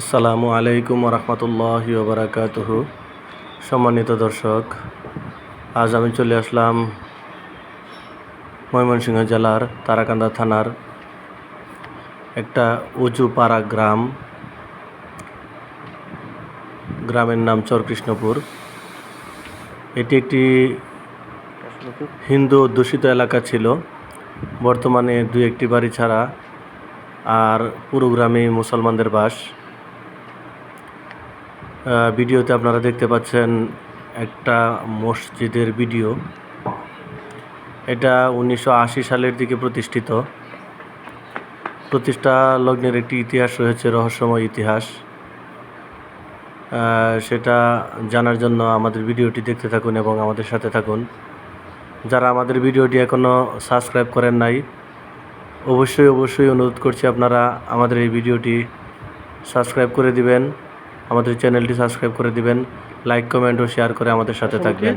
আসসালামু আলাইকুম রহমতুল্লাহ বারাকাতুহ সম্মানিত দর্শক, আজ আমি চলে আসলাম ময়মনসিংহ জেলার তারাকান্দা থানার একটা উঁচু পাড়া গ্রাম। গ্রামের নাম চরকৃষ্ণপুর। এটি একটি হিন্দু অধ্যুষিত এলাকা ছিল। বর্তমানে দু একটি বাড়ি ছাড়া আর পুরো গ্রামে মুসলমানদের বাস। ভিডিওতে আপনারা দেখতে পাচ্ছেন একটা মসজিদের ভিডিও। এটা উনিশশো আশি সালের দিকে প্রতিষ্ঠিত। প্রতিষ্ঠা লগ্নের একটি ইতিহাস রয়েছে, রহস্যময় ইতিহাস। সেটা জানার জন্য আমাদের ভিডিওটি দেখতে থাকুন এবং আমাদের সাথে থাকুন। যারা আমাদের ভিডিওটি এখনও সাবস্ক্রাইব করেন নাই, অবশ্যই অবশ্যই অনুরোধ করছি আপনারা আমাদের এই ভিডিওটি সাবস্ক্রাইব করে দিবেন। আমাদের চ্যানেলটি সাবস্ক্রাইব করে দিবেন লাইক কমেন্ট ও শেয়ার করে আমাদের সাথে থাকবেন।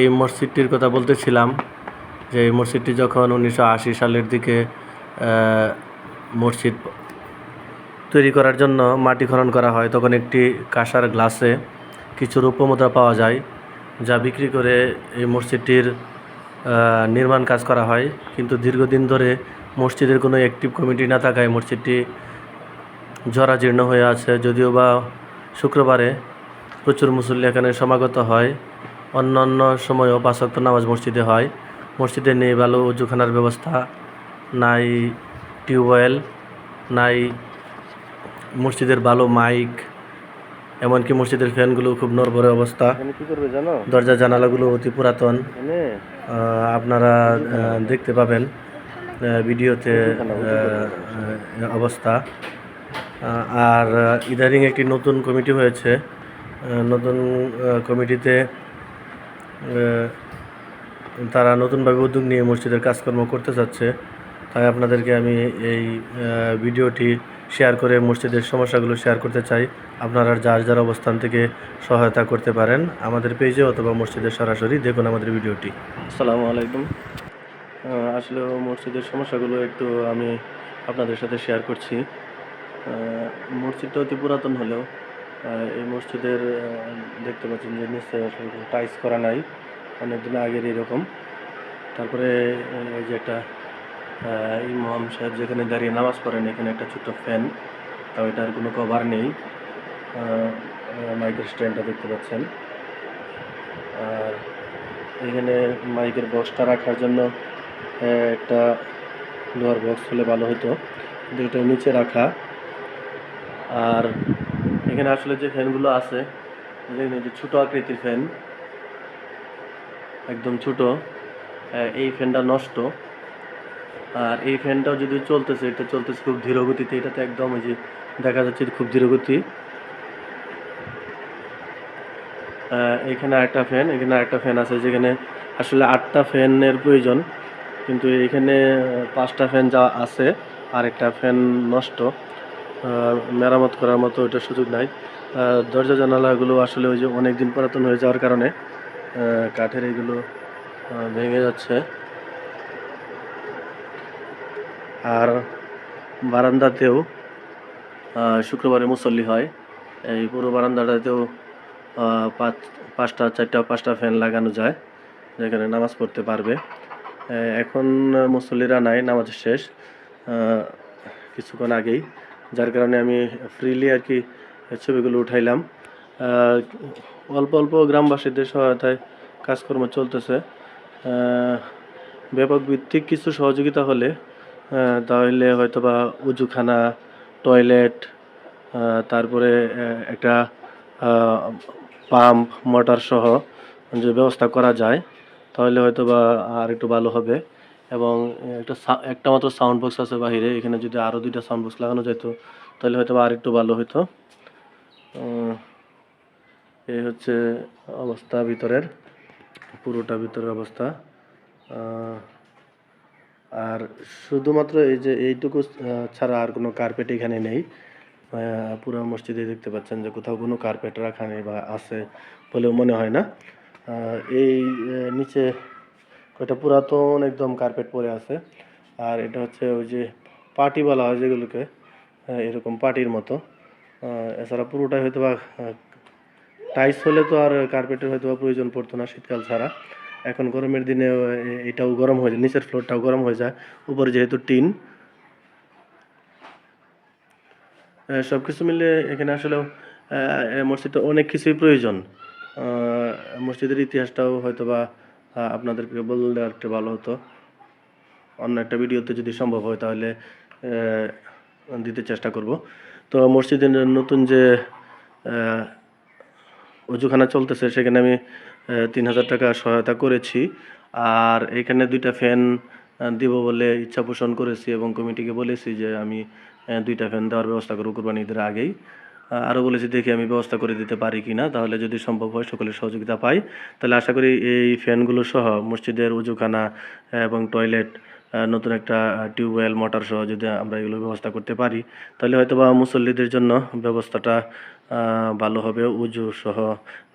এই মসজিদটির কথা বলতেছিলাম যে এই মসজিদটি যখন উনিশশো আশি সালের দিকে মসজিদ তৈরি করার জন্য মাটি খনন করা হয় তখন একটি কাঁসার গ্লাসে কিছু রূপমুদ্রা পাওয়া যায় যা বিক্রি করে এই মসজিদটির নির্মাণ কাজ করা হয়। কিন্তু দীর্ঘদিন ধরে মসজিদের কোনো অ্যাক্টিভ কমিটি না থাকায় মসজিদটি জরাজীর্ণ হয়ে আছে যদিও বা শুক্রবারে প্রচুর মুসল্লি এখানে সমাগত হয়। অন্য অন্য সময়ও পাঁচক্ত নামাজ মসজিদে হয়। মসজিদে নেই ভালো উজুখানার ব্যবস্থা নাই টিউবওয়েল নাই মসজিদের ভালো মাইক এমনকি মসজিদের ফ্যানগুলো খুব নড়বড়ে অবস্থা। দরজা জানালাগুলো অতি পুরাতন। আপনারা দেখতে পাবেন ভিডিওতে অবস্থা। আর ইদারিং একটি নতুন কমিটি হয়েছে। নতুন কমিটিতে তারা নতুনভাবে উদ্যোগ নিয়ে মসজিদের কাজকর্ম করতে চাচ্ছে। তাই আপনাদেরকে আমি এই ভিডিওটি শেয়ার করে মসজিদের সমস্যাগুলো শেয়ার করতে চাই। আপনারা যার যার অবস্থান থেকে সহায়তা করতে পারেন, আমাদের পেজে অথবা মসজিদের সরাসরি দেখুন আমাদের ভিডিওটি। আসসালামু আলাইকুম। আসলে মসজিদের সমস্যাগুলো একটু আমি আপনাদের সাথে শেয়ার করছি। মসজিদটা অতি পুরাতন হলেও এই মসজিদের দেখতে পাচ্ছেন যে নিচে টাইস করা নাই অনেকদিন আগের এরকম। তারপরে এই যে একটা ইমাম সাহেব যেখানে দাঁড়িয়ে নামাজ পড়েন, এখানে একটা ছোট্ট ফ্যান, তাও এটার কোনো কভার নেই। মাইকের স্ট্যান্ডটা দেখতে পাচ্ছেন। আর এখানে মাইকের বক্সটা রাখার জন্য একটা লোয়ার বক্স হলে ভালো হতো। কিন্তু এটা নিচে রাখা। আর এখানে আসলে যে ফ্যানগুলো আছে দেখুন যে ছোটো আকৃতির ফ্যান একদম ছোট আহ, এই ফ্যানটা নষ্ট। আর এই ফ্যানটাও যদি চলতেছে এটা চলতেছে খুব ধীর গতিতে এটাতে একদম ওই যে দেখা যাচ্ছে খুব ধীর গতি। এখানে আরেকটা ফ্যান এখানে আরেকটা ফ্যান আছে যেখানে আসলে আটটা ফ্যানের প্রয়োজন কিন্তু এখানে পাঁচটা ফ্যান যা আছে আর একটা ফ্যান নষ্ট। মেরামত করার মতো ওইটা সুযোগ নাই। দরজা জানালাগুলো আসলে ওই যে অনেক দিন পুরাতন হয়ে যাওয়ার কারণে কাঠের এগুলো ভেঙে যাচ্ছে। আর বারান্দাতেও শুক্রবারে মুসল্লি হয়। এই পুরো বারান্দাটাতেও পাঁচ, পাঁচটা, চারটা, পাঁচটা ফ্যান লাগানো যায়, যেখানে নামাজ পড়তে পারবে। এখন মুসল্লিরা নাই, নামাজ শেষ। কিছুক্ষণ আগেই যার কারণে আমি ফ্রিলি আর কি ছবিগুলো উঠাইলাম। অল্প অল্প গ্রামবাসীদের সহায়তায় কাজকর্ম চলতেছে। ব্যাপক ভিত্তিক কিছু সহযোগিতা হলে তাহলে হয়তো বা উজুখানা, টয়লেট তারপরে একটা পাম্প মোটর সহ যে ব্যবস্থা করা যায়, তাহলে হয়তো বা আর একটু ভালো হবে। এবং একটা একটা মাত্র সাউন্ড বক্স আছে বাইরে এখানে যদি আরও দুইটা সাউন্ড বক্স লাগানো যেত তাহলে হয়তো আর একটু ভালো হতো এই হচ্ছে অবস্থা ভিতরের, পুরোটা ভিতরের অবস্থা। আর শুধুমাত্র এই যে এইটুকু ছাড়া আর কোনো কার্পেট এখানে নেই। পুরো মসজিদে দেখতে পাচ্ছেন যে কোথাও কোনো কার্পেট রাখা নেই বা আছে বলেও মনে হয় না। এই নিচে কয়টা পুরাতন একদম কার্পেট পরে আছে। আর এটা হচ্ছে ওই যে পার্টি বলা হয় যেগুলোকে এরকম পার্টির মতো। এছাড়া পুরোটাই হয়তো বা টাইস হলে তো আর কার্পেটের হয়তো বা প্রয়োজন পড়তো না শীতকাল ছাড়া। এখন গরমের দিনে এটাও গরম হয়ে যায়, নিচের ফ্লোরটাও গরম হয়ে যায়। উপরে যেহেতু টিন। সব কিছু মিলে এখানে আসলে মসজিদটা অনেক কিছুই প্রয়োজন। মসজিদের ইতিহাসটাও হয়তো বা আপনাদেরকে বললে একটু ভালো হতো। অন্য একটা ভিডিওতে যদি সম্ভব হয় তাহলে দিতে চেষ্টা করব। তো মসজিদের নতুন যে অজুখানা চলতেছে, সেখানে আমি তিন হাজার টাকা সহায়তা করেছি। আর এখানে দুইটা ফ্যান দিব বলে ইচ্ছা পোষণ করেছি এবং কমিটিকে বলেছি যে আমি দুইটা ফ্যান দেওয়ার ব্যবস্থা করব কোরবানি ঈদের আগেই। আরও বলেছি দেখি আমি ব্যবস্থা করে দিতে পারি কি না তাহলে যদি সম্ভব হয় সকলের সহযোগিতা পাই। তাহলে আশা করি এই ফ্যানগুলো সহ মসজিদের উজুখানা এবং টয়লেট নতুন একটা টিউবওয়েল মোটর সহ যদি আমরা এগুলো ব্যবস্থা করতে পারি তাহলে হয়তো বা মুসল্লিদের জন্য ব্যবস্থাটা ভালো হবে। উজু সহ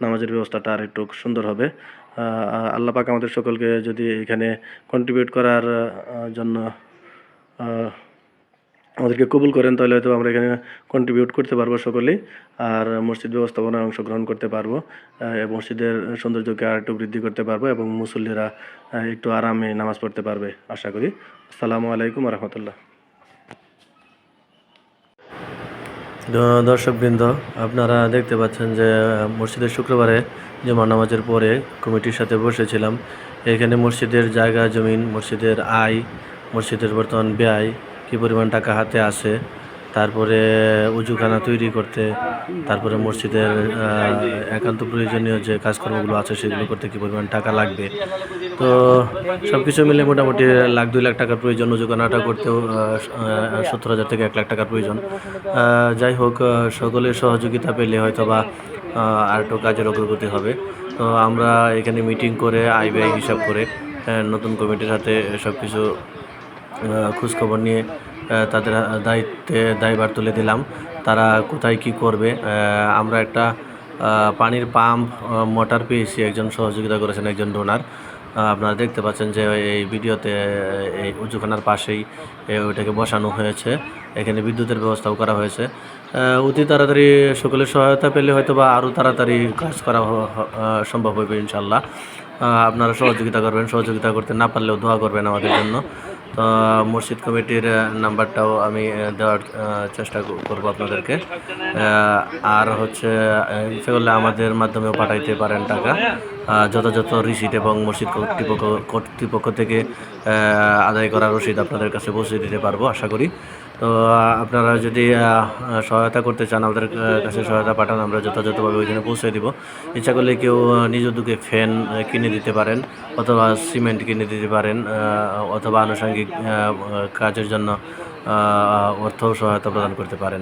নামাজের ব্যবস্থাটা আর একটু সুন্দর হবে। আহ, আল্লাহ পাক আমাদের সকলকে যদি এখানে কন্ট্রিবিউট করার জন্য আমাদেরকে কবুল করেন, তাহলে হয়তো আমরা এখানে কন্ট্রিবিউট করতে পারব সকলেই আর মসজিদ ব্যবস্থাপনায় অংশগ্রহণ করতে পারব মসজিদের সৌন্দর্যকে আর একটু বৃদ্ধি করতে পারব এবং মুসল্লিরা একটু আরামে নামাজ পড়তে পারবে আশা করি। আসসালামু আলাইকুম রহমতুল্লাহ। দর্শকবৃন্দ, আপনারা দেখতে পাচ্ছেন যে, মসজিদের শুক্রবারে জমা নামাজের পরে কমিটির সাথে বসেছিলাম। এখানে মসজিদের জায়গা, জমিন, মসজিদের আয়, মসজিদের বর্তমান ব্যয় কী পরিমাণ টাকা হাতে আসে তারপরে উজুখানা তৈরি করতে তারপরে মসজিদের একান্ত প্রয়োজনীয় যে কাজকর্মগুলো আছে সেগুলো করতে কী পরিমাণ টাকা লাগবে। তো সব কিছু মিলে মোটামুটি লাখ দুই লাখ টাকার প্রয়োজন উজুখানাটা করতেও সত্তর হাজার থেকে এক লাখ টাকার প্রয়োজন। যাই হোক সকলের সহযোগিতা পেলে হয়তো বা আহ, আর একটু কাজের অগ্রগতি হবে। তো আমরা এখানে মিটিং করে আইবিআই হিসাব করে নতুন কমিটির হাতে সব কিছু খোঁজখবর নিয়ে তাদের দায়িত্বে দায়ভার তুলে দিলাম। তারা কোথায় কি করবে? আমরা একটা পানির পাম্প মোটর পেয়েছি। একজন সহযোগিতা করেছেন, একজন ডোনার। আপনারা দেখতে পাচ্ছেন যে এই ভিডিওতে এই উঁচুখানার পাশেই ওইটাকে বসানো হয়েছে। এখানে বিদ্যুতের ব্যবস্থাও করা হয়েছে। অতি তাড়াতাড়ি সকলের সহায়তা পেলে হয়তো বা আরও তাড়াতাড়ি কাজ করা সম্ভব হবে ইনশাল্লাহ। আপনারা সহযোগিতা করবেন। সহযোগিতা করতে না পারলেও দোয়া করবেন আমাদের জন্য। তো মসজিদ কমিটির নাম্বারটাও আমি দেওয়ার চেষ্টা করব আপনাদেরকে। আর হচ্ছে ইচ্ছে করলে আমাদের মাধ্যমেও পাঠাইতে পারেন টাকা। যথাযথ রিসিট এবং মসজিদ কর্তৃপক্ষ কর্তৃপক্ষ থেকে আদায় করা রসিদ আপনাদের কাছে পৌঁছে দিতে পারব, আশা করি। তো আপনারা যদি সহায়তা করতে চান আমাদের কাছে সহায়তা পাঠান, আমরা যথাযথভাবে ওইখানে পৌঁছে দিব। ইচ্ছা করলে কেউ নিজ উদ্যোগে ফ্যান কিনে দিতে পারেন, অথবা সিমেন্ট কিনে দিতে পারেন অথবা আনুষঙ্গিক কাজের জন্য অর্থ সহায়তা প্রদান করতে পারেন।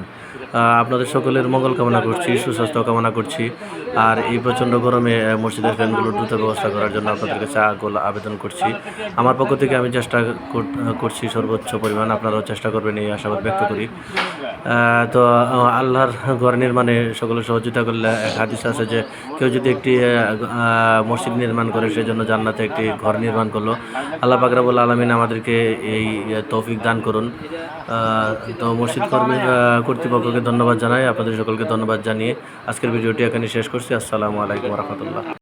আপনাদের সকলের মঙ্গল কামনা করছি, সুস্বাস্থ্য কামনা করছি। আর এই প্রচণ্ড গরমে মসজিদের ফ্যানগুলোর দ্রুত ব্যবস্থা করার জন্য আপনাদের কাছে আকুল আবেদন করছি। আমার পক্ষ থেকে আমি চেষ্টা কর- করছি সর্বোচ্চ পরিমাণ, আপনারাও চেষ্টা করবেন, এই আশাবাদ ব্যক্ত করি। তো আল্লাহর ঘর নির্মাণে সকলে সহযোগিতা করলে হাদিস আছে যে, কেউ যদি একটি মসজিদ নির্মাণ করে, সেজন্য জান্নাতে একটি ঘর নির্মাণ করল। আল্লাহ পাকরাবুল আলমিন আমাদেরকে এই তৌফিক দান করুন। তো মসজিদ কর্মী কর্তৃপক্ষকে ধন্যবাদ জানাই। আপনাদের সকলকে ধন্যবাদ জানিয়ে আজকের ভিডিওটি এখানে শেষ করছি। আসসালামু আলাইকুম রহমতুল্লাহ।